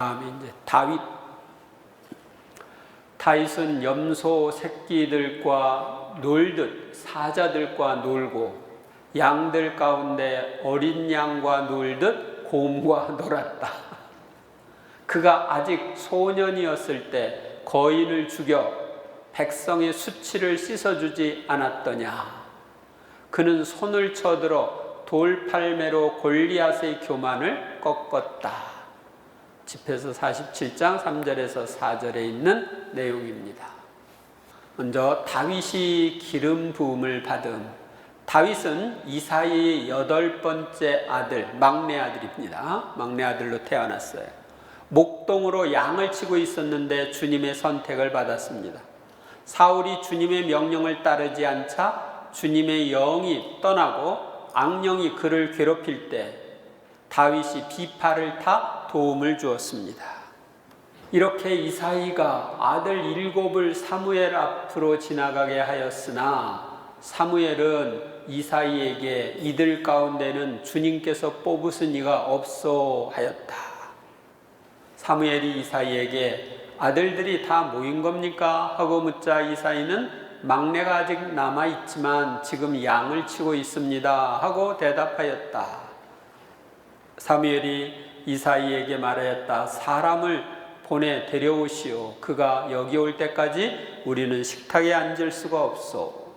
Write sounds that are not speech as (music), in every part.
다음에 이제 다윗. 다윗은 염소 새끼들과 놀듯 사자들과 놀고 양들 가운데 어린 양과 놀듯 곰과 (laughs) 놀았다. 그가 아직 소년이었을 때 거인을 죽여 백성의 수치를 씻어주지 않았더냐. 그는 손을 쳐들어 돌팔매로 골리앗의 교만을 꺾었다. 집에서 47장 3절에서 4절에 있는 내용입니다. 먼저 다윗이 기름 부음을 받음. 다윗은 이사이의 여덟 번째 아들, 막내 아들입니다. 막내 아들로 태어났어요. 목동으로 양을 치고 있었는데 주님의 선택을 받았습니다. 사울이 주님의 명령을 따르지 않자 주님의 영이 떠나고 악령이 그를 괴롭힐 때 다윗이 비파를 타 도움을 주었습니다. 이렇게 이사이가 아들 일곱을 사무엘 앞으로 지나가게 하였으나 사무엘은 이사이에게 이들 가운데는 주님께서 뽑으신 이가 없어 하였다. 사무엘이 이사이에게 아들들이 다 모인 겁니까? 하고 묻자 이사이는 막내가 아직 남아 있지만 지금 양을 치고 있습니다. 하고 대답하였다. 사무엘이 이사이에게 말하였다. 사람을 보내 데려오시오. 그가 여기 올 때까지 우리는 식탁에 앉을 수가 없소.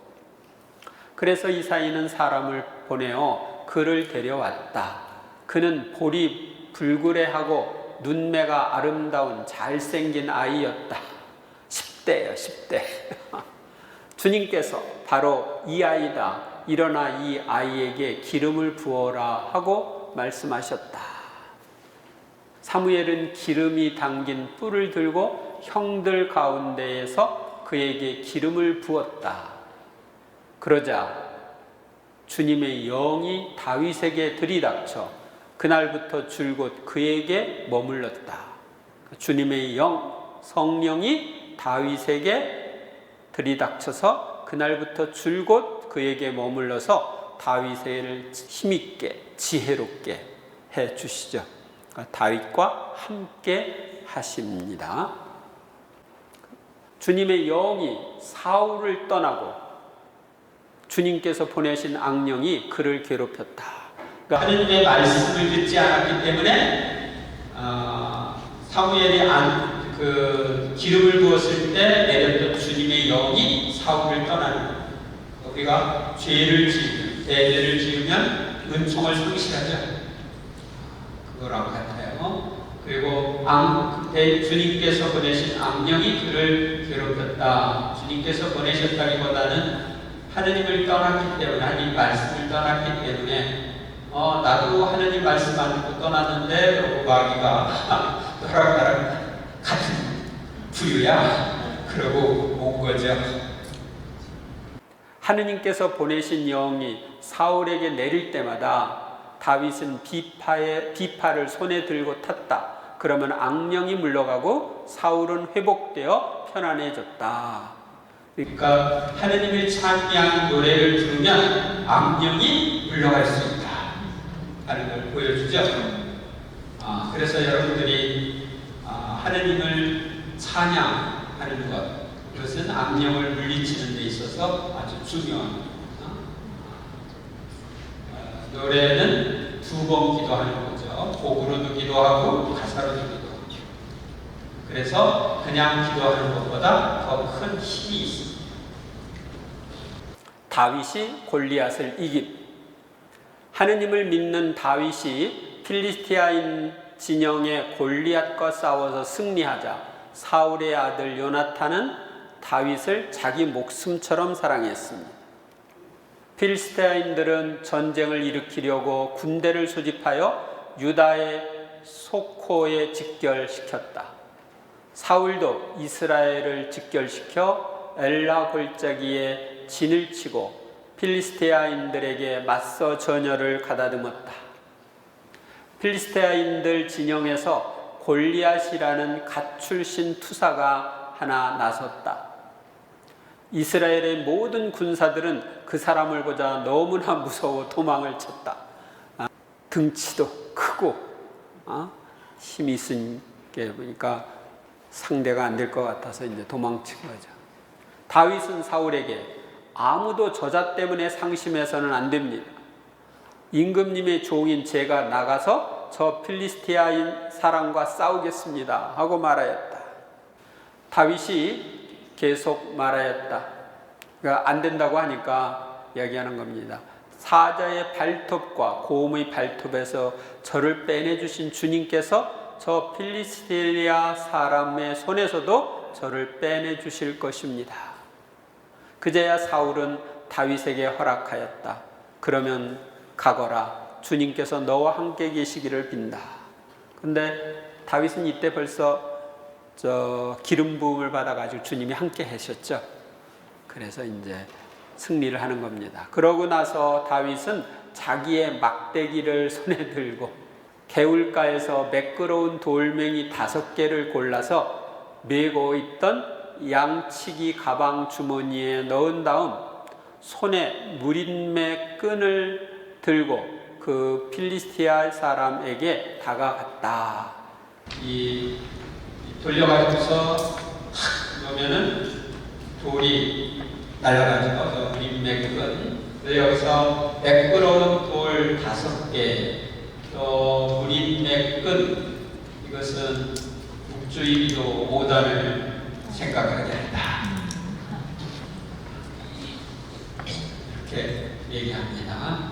그래서 이사이는 사람을 보내어 그를 데려왔다. 그는 볼이 불그레하고 눈매가 아름다운 잘생긴 아이였다. 10대예요, 10대. (laughs) 주님께서 바로 이 아이다. 일어나 이 아이에게 기름을 부어라 하고 말씀하셨다. 사무엘은 기름이 담긴 뿔을 들고 형들 가운데에서 그에게 기름을 부었다. 그러자 주님의 영이 다윗에게 들이닥쳐 그날부터 줄곧 그에게 머물렀다. 주님의 영, 성령이 다윗에게 들이닥쳐서 그날부터 줄곧 그에게 머물러서 다윗을 힘있게 지혜롭게 해 주시죠. 다윗과 함께 하십니다. 주님의 영이 사울을 떠나고 주님께서 보내신 악령이 그를 괴롭혔다. 그러니까 하느님의 말씀을 듣지 않았기 때문에 어, 사무엘이 안, 그 기름을 부었을 때 내렸던 주님의 영이 사울을 떠나는 거예요. 우리가 죄를 지으면 대죄를 지으면 은총을 상실하죠. 그거랑 같아요. 그리고 악, 주님께서 보내신 악령이 그를 괴롭혔다. 주님께서 보내셨다기보다는 하느님을 떠났기 때문에 하나님 말씀을 떠났기 때문에 어, 나도 하느님 말씀 안 듣고 떠났는데 그러고 마귀가 (laughs) 너랑 같은 부유야 그러고 온 거죠. 하느님께서 보내신 영이 사울에게 내릴 때마다 다윗은 비파의 비파를 손에 들고 탔다. 그러면 악령이 물러가고 사울은 회복되어 편안해졌다. 그러니까 하느님을 찬양하는 노래를 들으면 악령이 물러갈 수 있다. 하는 걸 보여주죠. 아, 그래서 여러분들이 아, 하느님을 찬양하는 것 그것은 악령을 물리치는 데 있어서 아주 중요합니다. 어, 노래는 두 번 기도하는 거죠. 곡으로도 기도하고 가사로도 기도하고. 그래서 그냥 기도하는 것보다 더 큰 힘이 있습니다. 다윗이 골리앗을 이긴 하느님을 믿는 다윗이 필리스티아인 진영의 골리앗과 싸워서 승리하자 사울의 아들 요나탄은 다윗을 자기 목숨처럼 사랑했습니다. 필리스테인들은 전쟁을 일으키려고 군대를 소집하여 유다의 소코에 직결시켰다. 사울도 이스라엘을 직결시켜 엘라 골짜기에 진을 치고 필리스테아인들에게 맞서 전열을 가다듬었다. 필리스테아인들 진영에서 골리앗이라는 갓 출신 투사가 하나 나섰다. 이스라엘의 모든 군사들은 그 사람을 보자 너무나 무서워 도망을 쳤다. 아, 등치도 크고 아, 힘이 이렇게 보니까 상대가 안 될 것 같아서 이제 도망친 거죠. 다윗은 사울에게 아무도 저자 때문에 상심해서는 안 됩니다. 임금님의 종인 제가 나가서 저 필리스티아인 사람과 싸우겠습니다. 하고 말하였다. 다윗이 계속 말하였다. 그러니까 안 된다고 하니까 이야기하는 겁니다. 사자의 발톱과 고음의 발톱에서 저를 빼내주신 주님께서 저 필리스티아 사람의 손에서도 저를 빼내주실 것입니다. 그제야 사울은 다윗에게 허락하였다. 그러면 가거라. 주님께서 너와 함께 계시기를 빈다. 근데 다윗은 이때 벌써 저 기름 부음을 받아가지고 주님이 함께 하셨죠. 그래서 이제 승리를 하는 겁니다. 그러고 나서 다윗은 자기의 막대기를 (laughs) 손에 들고 개울가에서 매끄러운 돌멩이 다섯 개를 골라서 메고 있던 양치기 가방 주머니에 넣은 다음 손에 무린매 끈을 들고 그 필리스티아 사람에게 다가갔다. 이 돌려가지고서 탁 넣으면은 돌이 날아가죠. 그 무린맥은. 여기서 매끄러운 돌 다섯 개, 또 무린맥끈 이것은 국주의도 5단을 생각하게 한다. 이렇게 얘기합니다.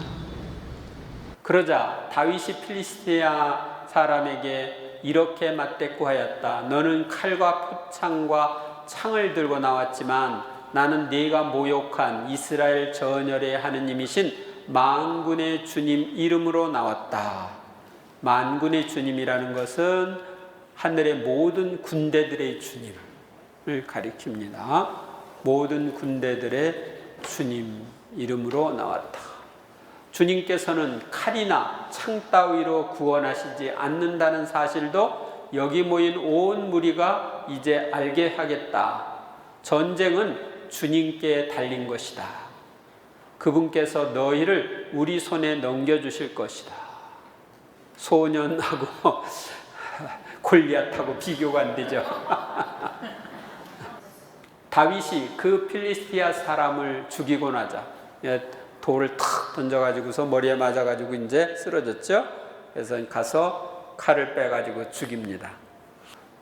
그러자 다윗이 필리스티아 사람에게 이렇게 맞대꾸 하였다. 너는 칼과 표창과 창을 들고 나왔지만 나는 네가 모욕한 이스라엘 전열의 하느님이신 만군의 주님 이름으로 나왔다. 만군의 주님이라는 것은 하늘의 모든 군대들의 주님을 가리킵니다. 모든 군대들의 주님 이름으로 나왔다. 주님께서는 칼이나 창 따위로 구원하시지 않는다는 사실도 여기 모인 온 무리가 이제 알게 하겠다. 전쟁은 주님께 달린 것이다. 그분께서 너희를 우리 손에 넘겨주실 것이다. 소년하고 (laughs) 골리앗하고 비교가 안 되죠. (laughs) 다윗이 그 필리스티아 사람을 죽이고 나자 예, 돌을 탁 던져가지고서 머리에 맞아가지고 이제 쓰러졌죠. 그래서 가서 칼을 빼가지고 죽입니다.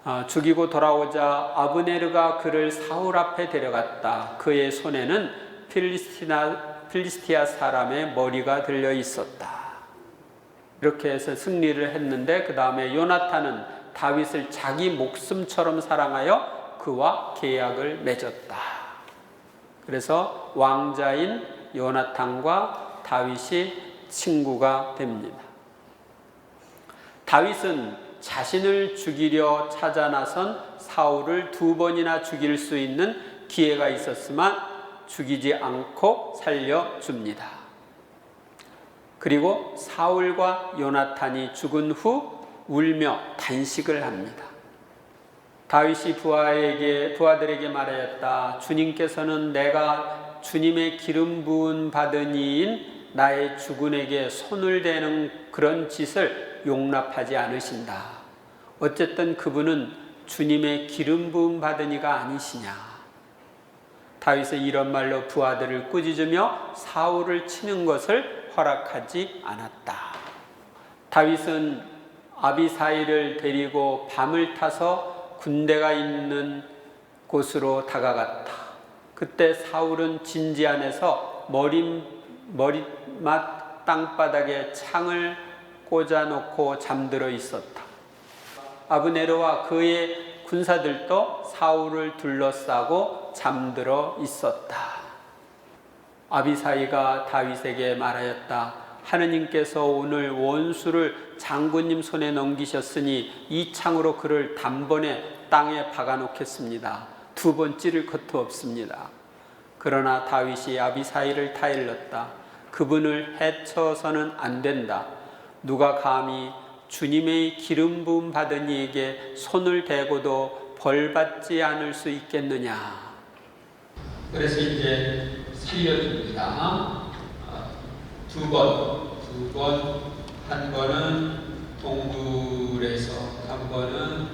아, 죽이고 돌아오자 아브네르가 그를 사울 앞에 데려갔다. 그의 손에는 필리스티나, 필리스티아 사람의 머리가 들려 있었다. 이렇게 해서 승리를 했는데 그 다음에 요나탄은 다윗을 자기 목숨처럼 사랑하여 그와 계약을 맺었다. 그래서 왕자인 요나탄과 다윗이 친구가 됩니다. 다윗은 자신을 죽이려 찾아 나선 사울을 두 번이나 죽일 수 있는 기회가 있었지만 죽이지 않고 살려줍니다. 그리고 사울과 요나탄이 죽은 후 울며 단식을 합니다. 다윗이 부하에게 부하들에게 말하였다. 주님께서는 내가 주님의 기름 부은 받은 이인 나의 주군에게 손을 대는 그런 짓을 용납하지 않으신다. 어쨌든 그분은 주님의 기름 부음 받은 이가 아니시냐. 다윗은 이런 말로 부하들을 꾸짖으며 사울을 치는 것을 허락하지 않았다. 다윗은 아비사이를 데리고 밤을 타서 군대가 있는 곳으로 다가갔다. 그때 사울은 진지 안에서 머리 머리맡 땅바닥에 창을 꽂아놓고 잠들어 있었다. 아브네르와 그의 군사들도 사울을 둘러싸고 잠들어 있었다. 아비사이가 다윗에게 말하였다. 하느님께서 오늘 원수를 장군님 손에 넘기셨으니 이 창으로 그를 단번에 땅에 박아놓겠습니다. 두 번 찌를 것도 없습니다. 그러나 다윗이 아비사이를 타일렀다. 그분을 해쳐서는 안 된다. 누가 감히 주님의 기름 부음 받은 이에게 손을 대고도 벌 받지 않을 수 있겠느냐. 그래서 이제 살려줍니다. 두 번, 두 번, 한 번은 동굴에서, 한 번은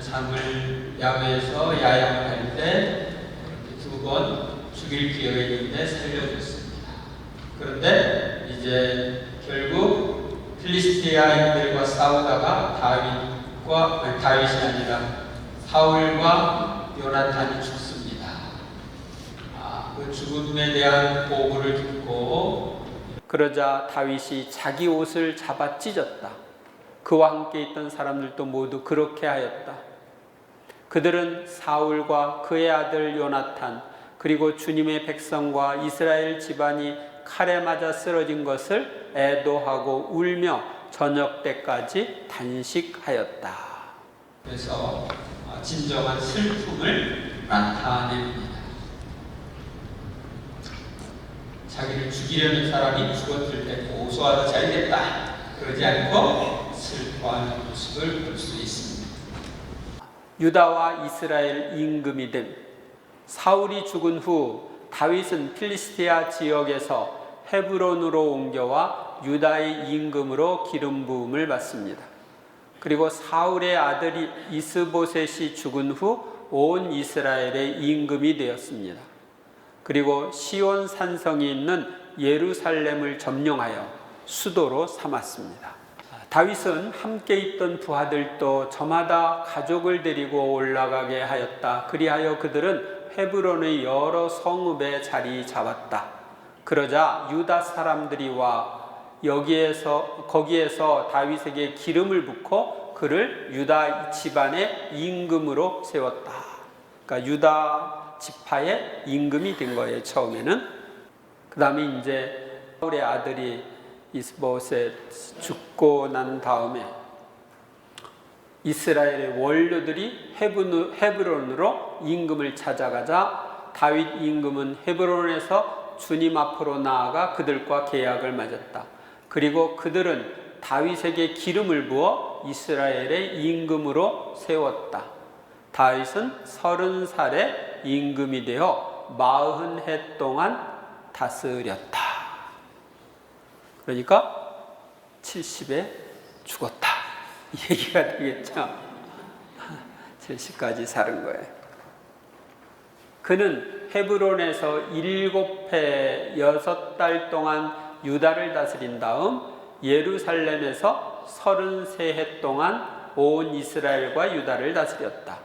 잠을 야외에서 야영할 때 두 번 죽일 기회가 있는데 살려줬습니다. 그런데 이제 결국 필리스티아인들과 싸우다가 다윗과 다윗이 아니라 사울과 요나탄이 죽습니다. 아, 그 죽음에 대한 보고를 듣고 그러자 다윗이 자기 옷을 잡아 찢었다. 그와 함께 있던 사람들도 모두 그렇게 하였다. 그들은 사울과 그의 아들 요나탄 그리고 주님의 백성과 이스라엘 집안이 칼에 맞아 쓰러진 것을 애도하고 울며 저녁 때까지 단식하였다. 그래서 어, 진정한 슬픔을 나타냅니다. 자기를 죽이려는 사람이 죽었을 때 고소하다 잘겠다 그러지 않고 슬퍼하는 모습을 볼 수 있습니다. 유다와 이스라엘 임금이 된 사울이 죽은 후 다윗은 필리스티아 지역에서 헤브론으로 옮겨와 유다의 임금으로 기름 부음을 받습니다. 그리고 사울의 아들이 이스보셋이 죽은 후 온 이스라엘의 임금이 되었습니다. 그리고 시온 산성이 있는 예루살렘을 점령하여 수도로 삼았습니다. 다윗은 함께 있던 부하들도 저마다 가족을 데리고 올라가게 하였다. 그리하여 그들은 헤브론의 여러 성읍에 자리 잡았다. 그러자 유다 사람들이 와 여기에서 거기에서 다윗에게 기름을 붓고 그를 유다 집안의 임금으로 세웠다. 그러니까 유다 지파의 임금이 된 거예요. 처음에는 그 다음에 이제 사울의 아들이 이스보셋 죽고 난 다음에 이스라엘의 원료들이 헤브론으로 임금을 찾아가자 다윗 임금은 헤브론에서 주님 앞으로 나아가 그들과 계약을 맺었다. 그리고 그들은 다윗에게 기름을 부어 이스라엘의 임금으로 세웠다. 다윗은 서른 살에 임금이 되어 마흔 해 동안 다스렸다. 그러니까 70에 죽었다. 이 (laughs) 얘기가 되겠죠. 70까지 사는 거예요. 그는 헤브론에서 일곱 해 여섯 달 동안 유다를 다스린 다음 예루살렘에서 33해 동안 온 이스라엘과 유다를 다스렸다.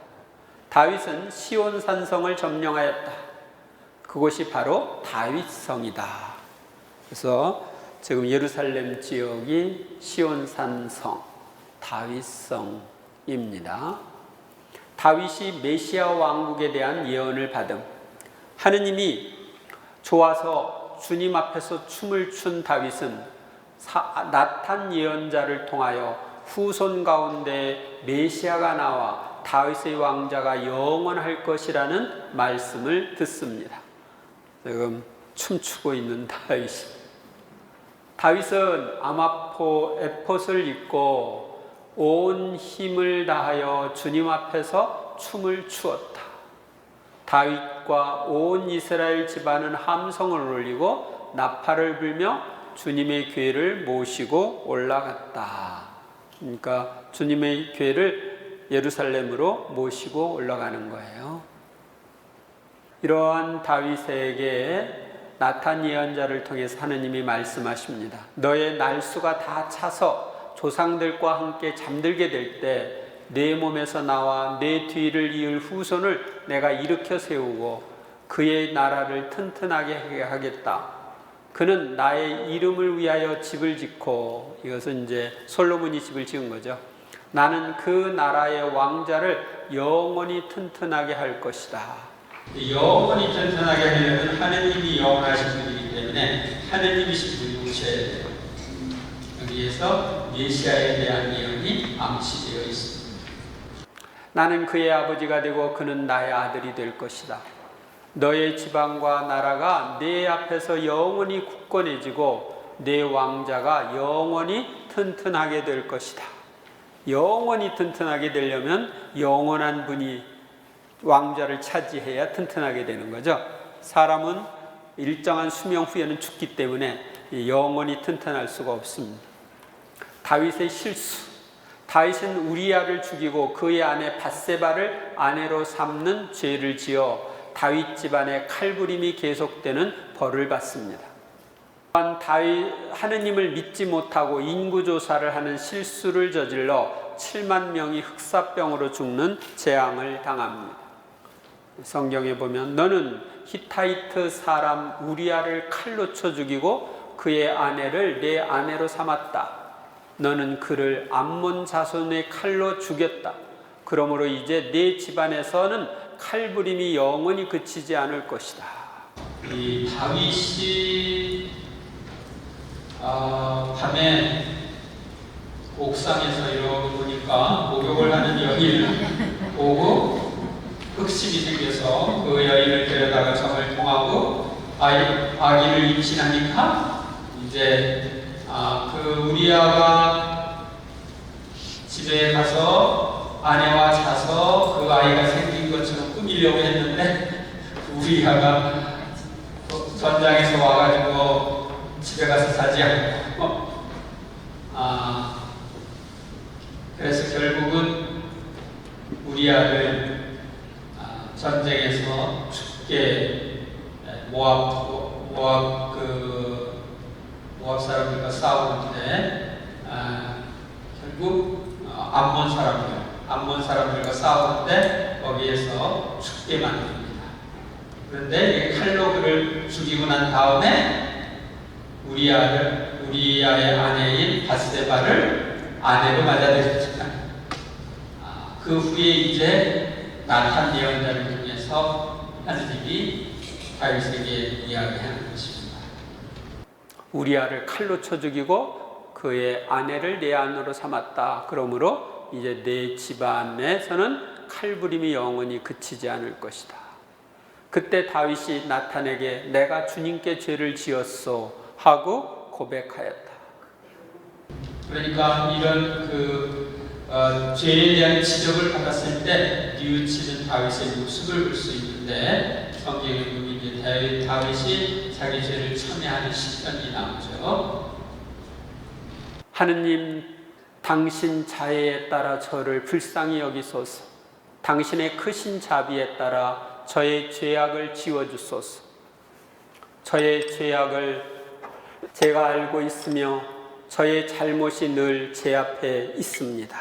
다윗은 시온 산성을 점령하였다. 그곳이 바로 다윗성이다. 그래서 지금 예루살렘 지역이 시온 산성, 다윗성입니다. 다윗이 메시아 왕국에 대한 예언을 받음. 하느님이 좋아서 주님 앞에서 춤을 춘 다윗은 사, 나탄 예언자를 통하여 후손 가운데 메시아가 나와 다윗의 왕자가 영원할 것이라는 말씀을 듣습니다. 지금 춤추고 있는 다윗이 다윗은 아마포 에폿을 입고 온 힘을 다하여 주님 앞에서 춤을 추었다. 다윗과 온 이스라엘 집안은 함성을 올리고 나팔을 불며 주님의 괴를 모시고 올라갔다. 그러니까 주님의 괴를 예루살렘으로 모시고 올라가는 거예요. 이러한 다윗에게 나탄 예언자를 통해서 하느님이 말씀하십니다. 너의 날수가 다 차서 조상들과 함께 잠들게 될 때 내 몸에서 나와 내 뒤를 이을 후손을 내가 일으켜 세우고 그의 나라를 튼튼하게 하겠다. 그는 나의 이름을 위하여 집을 짓고 이것은 이제 솔로몬이 집을 지은 거죠. 나는 그 나라의 왕자를 영원히 튼튼하게 할 것이다. 영원히 튼튼하게 하려면 하느님이 영원하신 분이기 때문에 하느님이신 분이 오셔야 돼요. 여기에서 메시아에 대한 예언이 암시되어 있습니다. 나는 그의 아버지가 되고 그는 나의 아들이 될 것이다. 너의 지방과 나라가 내 앞에서 영원히 굳건해지고 내 왕자가 영원히 튼튼하게 될 것이다. 영원히 튼튼하게 되려면 영원한 분이 왕자를 차지해야 튼튼하게 되는 거죠. 사람은 일정한 수명 후에는 죽기 때문에 영원히 튼튼할 수가 없습니다. 다윗의 실수, 다윗은 우리야를 죽이고 그의 아내 바세바를 아내로 삼는 죄를 지어 다윗 집안의 칼부림이 계속되는 벌을 받습니다. 또한 다윗 하느님을 믿지 못하고 인구 조사를 하는 실수를 저질러 7만 명이 흑사병으로 죽는 재앙을 당합니다. 성경에 보면 너는 히타이트 사람 우리아를 칼로 쳐 죽이고 그의 아내를 내 아내로 삼았다. 너는 그를 암몬 자손의 칼로 죽였다. 그러므로 이제 내 집안에서는 칼부림이 영원히 그치지 않을 것이다. 이 다윗이 어, 밤에 옥상에서 이러고 보니까 목욕을 하는 여인을 보고 흑심이 생겨서 그 여인을 데려다가 점을 통하고 아이, 아기를 임신하니까 이제 아, 그 우리아가 집에 가서 아내와 자서 그 아이가 생긴 것처럼 꾸미려고 했는데 우리아가 전장에서 와가지고 집에 가서 자지 않고 어? 아 그래서 결국은 우리아를 아, 전쟁에서 죽게 모압 모압 그 모압 사람들과 싸우는데 아, 결국 어, 암몬 사람들 암몬 사람들과 싸우는데 거기에서 죽게 만듭니다. 그런데 이 칼로 그를 죽이고 난 다음에 우리아를 우리아의 아내인 바스데바를 아내로 맞아들였잖아요. 아, 그 후에 이제 나탄 예언자를 통해서 하느님이 다윗에게 이야기하는 것입니다. 우리아를 칼로 쳐 죽이고 그의 아내를 내 안으로 삼았다. 그러므로 이제 내 집안에서는 칼부림이 영원히 그치지 않을 것이다. 그때 다윗이 나탄에게 내가 주님께 죄를 지었소 하고 고백하였다. 그러니까 이런 그 어, 죄에 대한 지적을 받았을 때 뉘우치는 다윗의 모습을 볼 수 있는데 성경에 다윗, 다윗이 자기 죄를 참여하는 시편이 나오죠. 하느님, 당신 자애에 따라 저를 불쌍히 여기소서. 당신의 크신 자비에 따라 저의 죄악을 지워주소서. 저의 죄악을 제가 알고 있으며 저의 잘못이 늘 제 앞에 있습니다.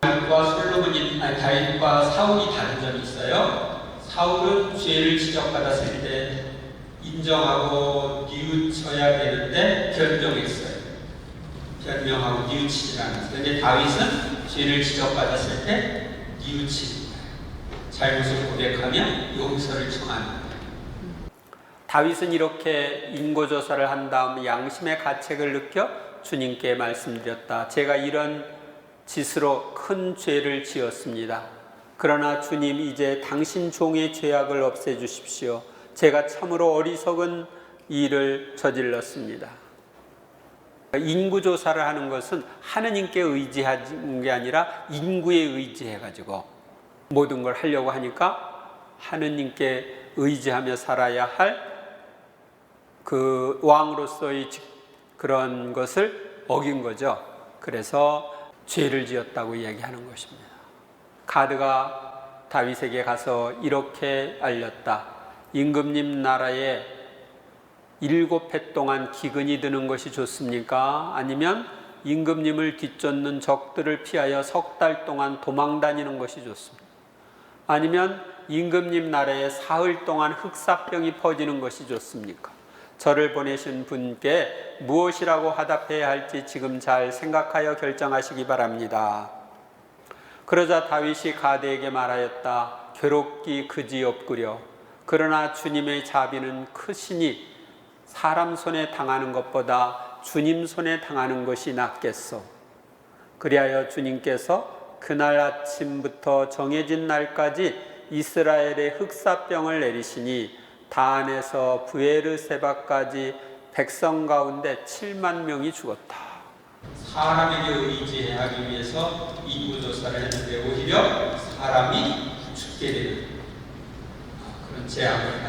다윗과 솔로몬이 아니 다윗과 사울이 다른 점이 있어요. 사울은 죄를 지적받았을 때 인정하고 뉘우쳐야 되는데 변명했어요. 변명하고 뉘우치지 않았어요. 그런데 다윗은 죄를 지적받았을 때 뉘우칩니다. 잘못을 고백하며 용서를 청합니다. 다윗은 이렇게 인고조사를 한 다음 양심의 가책을 느껴 주님께 말씀드렸다. 제가 이런 짓으로 큰 죄를 지었습니다. 그러나 주님 이제 당신 종의 죄악을 없애 주십시오. 제가 참으로 어리석은 일을 저질렀습니다. 인구 조사를 하는 것은 하느님께 의지하는 게 아니라 인구에 의지해 가지고 모든 걸 하려고 하니까 하느님께 의지하며 살아야 할 그 왕으로서의 그런 것을 어긴 거죠. 그래서 죄를 지었다고 이야기하는 것입니다. 가드가 다윗에게 가서 이렇게 알렸다. 임금님 나라에 일곱 해 동안 기근이 드는 것이 좋습니까? 아니면 임금님을 뒤쫓는 적들을 피하여 석 달 동안 도망 다니는 것이 좋습니다. 아니면 임금님 나라에 사흘 동안 흑사병이 퍼지는 것이 좋습니까? 저를 보내신 분께 무엇이라고 화답해야 할지 지금 잘 생각하여 결정하시기 바랍니다. 그러자 다윗이 가드에게 말하였다. 괴롭기 그지없구려. 그러나 주님의 자비는 크시니 사람 손에 당하는 것보다 주님 손에 당하는 것이 낫겠소. 그리하여 주님께서 그날 아침부터 정해진 날까지 이스라엘의 흑사병을 내리시니 다안에서 부에르세바까지 백성 가운데 7만 명이 죽었다. 사람에게 의지하기 위해서 인구조사를 했는데 오히려 사람이 죽게 되는 그런 재앙을